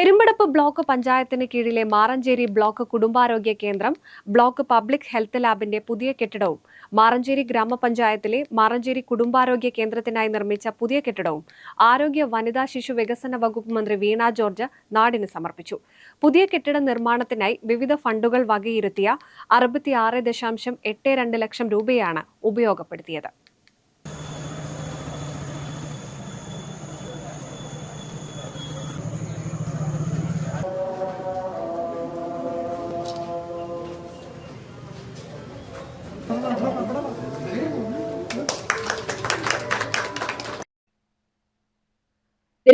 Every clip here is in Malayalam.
പെരുമ്പടപ്പ് ബ്ലോക്ക് പഞ്ചായത്തിന് കീഴിലെ മാറഞ്ചേരി ബ്ലോക്ക് കുടുംബാരോഗ്യ കേന്ദ്രം ബ്ലോക്ക് പബ്ലിക് ഹെൽത്ത് ലാബിന്റെ പുതിയ കെട്ടിടവും മാറഞ്ചേരി ഗ്രാമപഞ്ചായത്തിലെ മാറഞ്ചേരി കുടുംബാരോഗ്യ കേന്ദ്രത്തിനായി നിർമ്മിച്ച പുതിയ കെട്ടിടവും ആരോഗ്യ വനിതാ ശിശു വികസന വകുപ്പ് മന്ത്രി വീണ ജോർജ് നാടിന് സമർപ്പിച്ചു. പുതിയ കെട്ടിട നിർമ്മാണത്തിനായി വിവിധ ഫണ്ടുകൾ വകയിരുത്തിയ അറുപത്തിയാറ് ദശാംശം എട്ട് രണ്ട് ലക്ഷം രൂപയാണ് ഉപയോഗപ്പെടുത്തിയത്.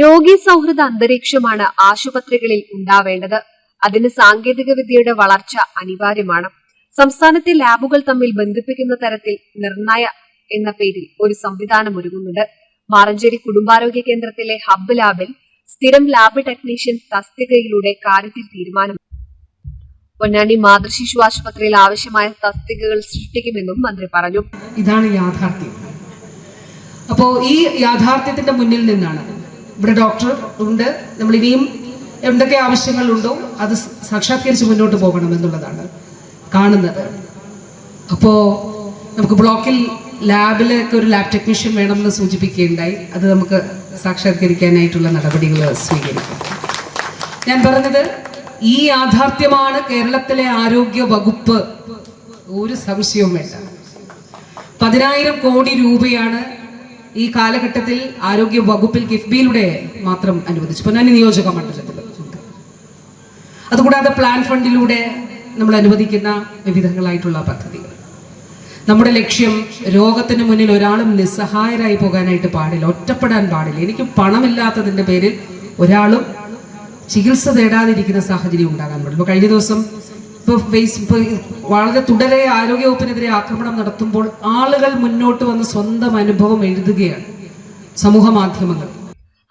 രോഗി സൗഹൃദ അന്തരീക്ഷമാണ് ആശുപത്രികളിൽ ഉണ്ടാവേണ്ടത്. അതിന് സാങ്കേതിക വിദ്യയുടെ വളർച്ച അനിവാര്യമാണ്. സംസ്ഥാനത്തെ ലാബുകൾ തമ്മിൽ ബന്ധിപ്പിക്കുന്ന തരത്തിൽ നിർണയ എന്ന പേരിൽ ഒരു സംവിധാനം ഒരുങ്ങുന്നുണ്ട്. മാറഞ്ചേരി കുടുംബാരോഗ്യ കേന്ദ്രത്തിലെ ഹബ്ബ് ലാബിൽ സ്ഥിരം ലാബ് ടെക്നീഷ്യൻ തസ്തികയിലൂടെ കാര്യത്തിൽ തീരുമാനം പൊന്നാനി മാതൃശിശു ആശുപത്രിയിൽ ആവശ്യമായ തസ്തികകൾ സൃഷ്ടിക്കുമെന്നും മന്ത്രി പറഞ്ഞു. ഇതാണ് യാഥാർത്ഥ്യം. അപ്പോ ഈ യാഥാർത്ഥ്യത്തിന്റെ മുന്നിൽ നിന്നാണ് ഇവിടെ ഡോക്ടർ ഉണ്ട്. നമ്മൾ ഇനിയും എന്തൊക്കെ ആവശ്യങ്ങളുണ്ടോ അത് സാക്ഷാത്കരിച്ച് മുന്നോട്ട് പോകണം എന്നുള്ളതാണ് കാണുന്നത്. അപ്പോൾ നമുക്ക് ബ്ലോക്കിൽ ലാബിലൊക്കെ ഒരു ലാബ് ടെക്നീഷ്യൻ വേണമെന്ന് സൂചിപ്പിക്കുകയുണ്ടായി. അത് നമുക്ക് സാക്ഷാത്കരിക്കാനായിട്ടുള്ള നടപടികൾ സ്വീകരിക്കും. ഞാൻ പറഞ്ഞത് ഈ യാഥാർത്ഥ്യമാണ് കേരളത്തിലെ ആരോഗ്യ വകുപ്പ്. ഒരു സംശയവും വേണ്ട. പതിനായിരം കോടി രൂപയാണ് ഈ കാലഘട്ടത്തിൽ ആരോഗ്യ വകുപ്പിൽ കിഫ്ബിയിലൂടെ മാത്രം അനുവദിച്ചു. പൊന്നാനി നിയോജക മണ്ഡലത്തിൽ അതുകൂടാതെ പ്ലാൻ ഫണ്ടിലൂടെ നമ്മൾ അനുവദിക്കുന്ന വിവിധങ്ങളായിട്ടുള്ള പദ്ധതികൾ. നമ്മുടെ ലക്ഷ്യം രോഗത്തിന് മുന്നിൽ ഒരാളും നിസ്സഹായരായി പോകാനായിട്ട് പാടില്ല ഒറ്റപ്പെടാൻ പാടില്ല. എനിക്ക് പണമില്ലാത്തതിന്റെ പേരിൽ ഒരാളും ചികിത്സ തേടാതിരിക്കുന്ന സാഹചര്യം ഉണ്ടാകാൻ പാടില്ല. കഴിഞ്ഞ ദിവസം ഇപ്പോൾ ഫേസ് വളരെ തുടരെ ആരോഗ്യവകുപ്പിനെതിരെ ആക്രമണം നടത്തുമ്പോൾ ആളുകൾ മുന്നോട്ട് വന്ന് സ്വന്തം അനുഭവം എഴുതുകയാണ് സമൂഹ മാധ്യമങ്ങൾ.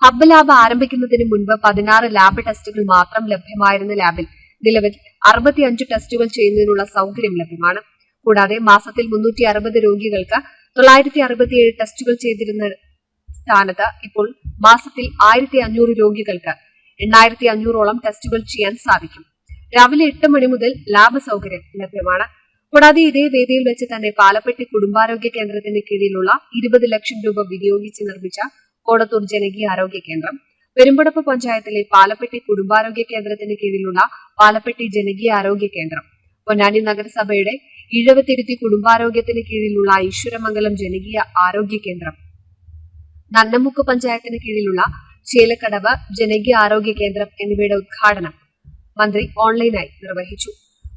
ഹബ്ബ് ലാബ് ആരംഭിക്കുന്നതിന് മുൻപ് പതിനാറ് ലാബ് ടെസ്റ്റുകൾ മാത്രം ലഭ്യമായിരുന്ന ലാബിൽ നിലവിൽ അറുപത്തിയഞ്ച് ടെസ്റ്റുകൾ ചെയ്യുന്നതിനുള്ള സൗകര്യം ലഭ്യമാണ്. കൂടാതെ മാസത്തിൽ മുന്നൂറ്റി അറുപത് രോഗികൾക്ക് തൊള്ളായിരത്തി അറുപത്തിയേഴ് ടെസ്റ്റുകൾ ചെയ്തിരുന്ന സ്ഥാനത്ത് ഇപ്പോൾ മാസത്തിൽ ആയിരത്തി അഞ്ഞൂറ് രോഗികൾക്ക് എണ്ണായിരത്തി അഞ്ഞൂറോളം ടെസ്റ്റുകൾ ചെയ്യാൻ സാധിക്കും. രാവിലെ എട്ട് മണി മുതൽ ലാബ് സൗകര്യം ലഭ്യമാണ്. കൂടാതെ ഇതേ വേദിയിൽ വെച്ച് തന്നെ പാലപ്പെട്ടി കുടുംബാരോഗ്യ കേന്ദ്രത്തിന്റെ കീഴിലുള്ള ഇരുപത് ലക്ഷം രൂപ വിനിയോഗിച്ച് നിർമ്മിച്ച കോടത്തൂർ ജനകീയ ആരോഗ്യ കേന്ദ്രം. പെരുമ്പടപ്പ് പഞ്ചായത്തിലെ പാലപ്പെട്ടി കുടുംബാരോഗ്യ കേന്ദ്രത്തിന്റെ കീഴിലുള്ള പാലപ്പെട്ടി ജനകീയ ആരോഗ്യ കേന്ദ്രം. പൊന്നാനി നഗരസഭയുടെ ഇഴവത്തിരുത്തി കുടുംബാരോഗ്യത്തിന് കീഴിലുള്ള ഈശ്വരമംഗലം ജനകീയ ആരോഗ്യ കേന്ദ്രം. നന്നമുക്ക് പഞ്ചായത്തിന് കീഴിലുള്ള ചേലക്കടവ് ജനകീയ ആരോഗ്യ കേന്ദ്രം എന്നിവയുടെ ഉദ്ഘാടനം മന്ത്രി ഓൺലൈനായി നിർവഹിച്ചു.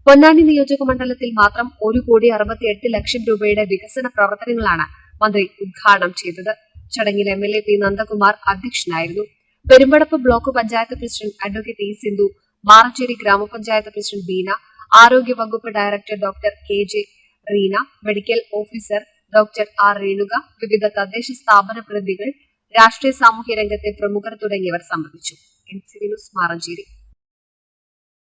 പൊന്നാനി നിയോജക മണ്ഡലത്തിൽ മാത്രം ഒരു കോടി അറുപത്തി എട്ട് ലക്ഷം രൂപയുടെ വികസന പ്രവർത്തനങ്ങളാണ് മന്ത്രി ഉദ്ഘാടനം ചെയ്തത്. ചടങ്ങിൽ M L A P Nandakumar അധ്യക്ഷനായിരുന്നു. Perumpadappu block panchayat president advocate E Sindhu Maranchery ഗ്രാമപഞ്ചായത്ത് പ്രസിഡന്റ് ബീന ആരോഗ്യ വകുപ്പ് director doctor K J Reena medical officer doctor R Renuka വിവിധ തദ്ദേശ സ്ഥാപന പ്രതിനിധികൾ രാഷ്ട്രീയ സാമൂഹ്യ രംഗത്തെ പ്രമുഖർ തുടങ്ങിയവർ സംബന്ധിച്ചു. N C Maranchery.